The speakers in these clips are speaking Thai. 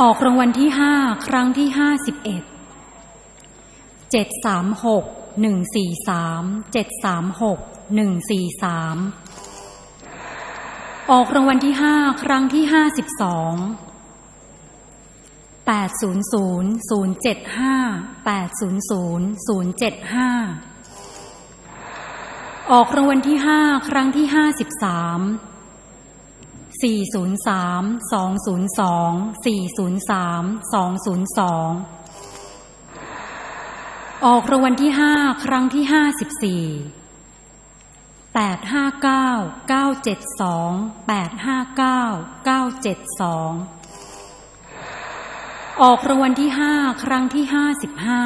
ออกรางวัลที่ห้าครั้งที่ห้าสิบเอ็ดเจ็ดสามหกหนึ่งสี่สามเจ็ดสามหกหนึ่งสี่สามออกรางวัลที่ห้าครั้งที่ห้าสิบสองแปดศูนย์ศูนย์ศูนย์เจ็ดห้าแปดศูนย์ศูนย์ศูนย์เจ็ดห้าออกรางวัลที่ห้าครั้งที่ห้าสิบสาม สี่ศูนย์สามสองศูนย์สองสี่ศูนย์สามสองศูนย์สองออกรางวัลที่ห้าครั้งที่ห้าสิบสี่แปดห้าเก้าเก้าเจ็ดสองแปดห้าเก้าเก้าเจ็ดสองออกรางวัลที่ห้าครั้งที่ห้าสิบห้า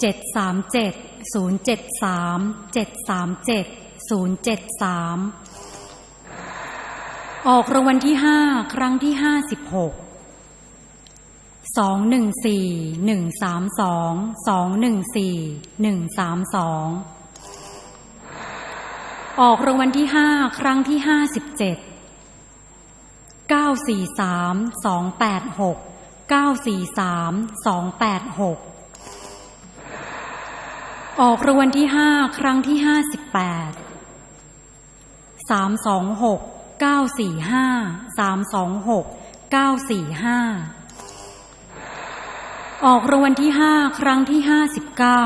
เจ็ดสามเจ็ดศูนย์เจ็ดสามเจ็ดสามเจ็ดศูนย์เจ็ดสาม ออกรางวัลที่ห้าครั้งที่ห้าสิบหกสองหนึ่งสี่หนึ่งสามสองสองหนึ่งสี่หนึ่งสามสองออกรางวัลที่ห้าครั้งที่ห้าสิบเจ็ดเก้าสี่สามสองแปดหกเก้าสี่สามสองแปดหกออกรางวัลที่ห้าครั้งที่ห้าสิบแปดสามสองหก ก้าสี่ห้าสามสองหกเก้าสี่ห้าออกรางวัลที่ห้าครั้งที่ห้าสิบเก้า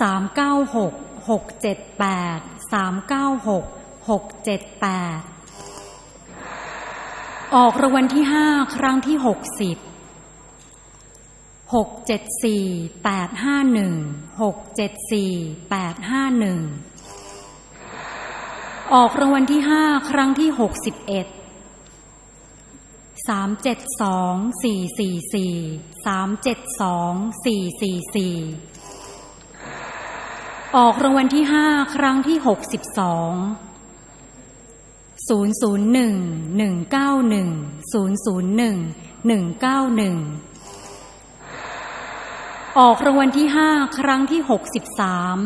สามเก้าหกหกเจ็ดแปดสามเก้าหกหกเจ็ดแปดออกรางวัลที่ห้าครั้งที่หกสิบหกเจ็ดสี่แปดห้าหนึ่งหกเจ็ดสี่แปดห้าหนึ่ง ออกรางวัลที่ห้าครั้งที่หกสิบเอ็ดสามเจ็ดสองสี่สี่สี่สามเจ็ดสองสี่สี่สี่ออกรางวัลที่ห้าครั้งที่หกสิบสองศูนย์ศูนย์หนึ่งหนึ่งเก้าหนึ่งศูนย์ศูนย์หนึ่งหนึ่งเก้าหนึ่งออกรางวัลที่ห้าครั้งที่หกสิบสาม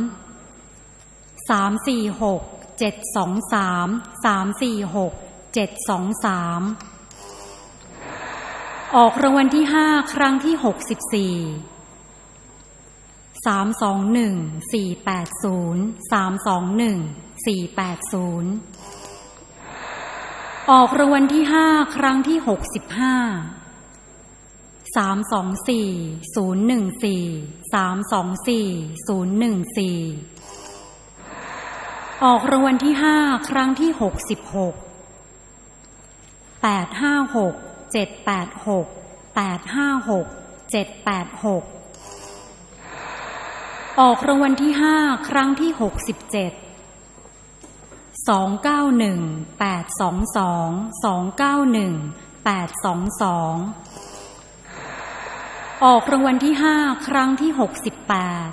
สามสี่หก เจ็ดสองสามสามสี่หกเจ็ดสองสามออกรางวัลที่ห้าครั้งที่หกสิบสี่สามสองหนึ่งสี่แปดศูนย์สามสองหนึ่งสี่แปดศูนย์ออกรางวัลที่ห้าครั้งที่หกสิบห้าสามสองสี่ศูนย์หนึ่งสี่สามสองสี่ศูนย์หนึ่งสี่ ออกรางวัลที่ห้าครั้งที่หกสิบหกแปดห้าหกเจ็ดแปดหกแปดห้าหกเจ็ดแปดหกออกรางวัลที่ห้าครั้งที่หกสิบเจ็ดสองเก้าหนึ่งแปดสองสองสองเก้าหนึ่งแปดสองสองออกรางวัลที่ห้าครั้งที่หกสิบแปด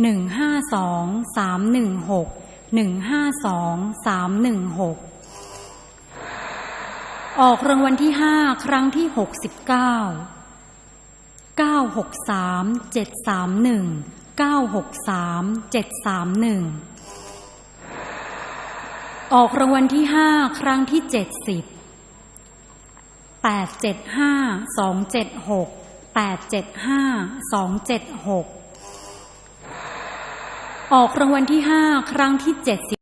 หนึ่งห้าสองสามหนึ่งหกหนึ่งห้าสองสามหนึ่งหกออกรางวัลที่ห้าครั้งที่หกสิบเก้าเก้าหกสามเจ็ดสามหนึ่งเก้าหกสามเจ็ดสามหนึ่งออกรางวัลที่ห้าครั้งที่เจ็ดสิบแปดเจ็ดห้าสองเจ็ดหกแปดเจ็ดห้าสองเจ็ดหก ออกรางวัลที่ห้าครั้งที่เจ็ดสิบ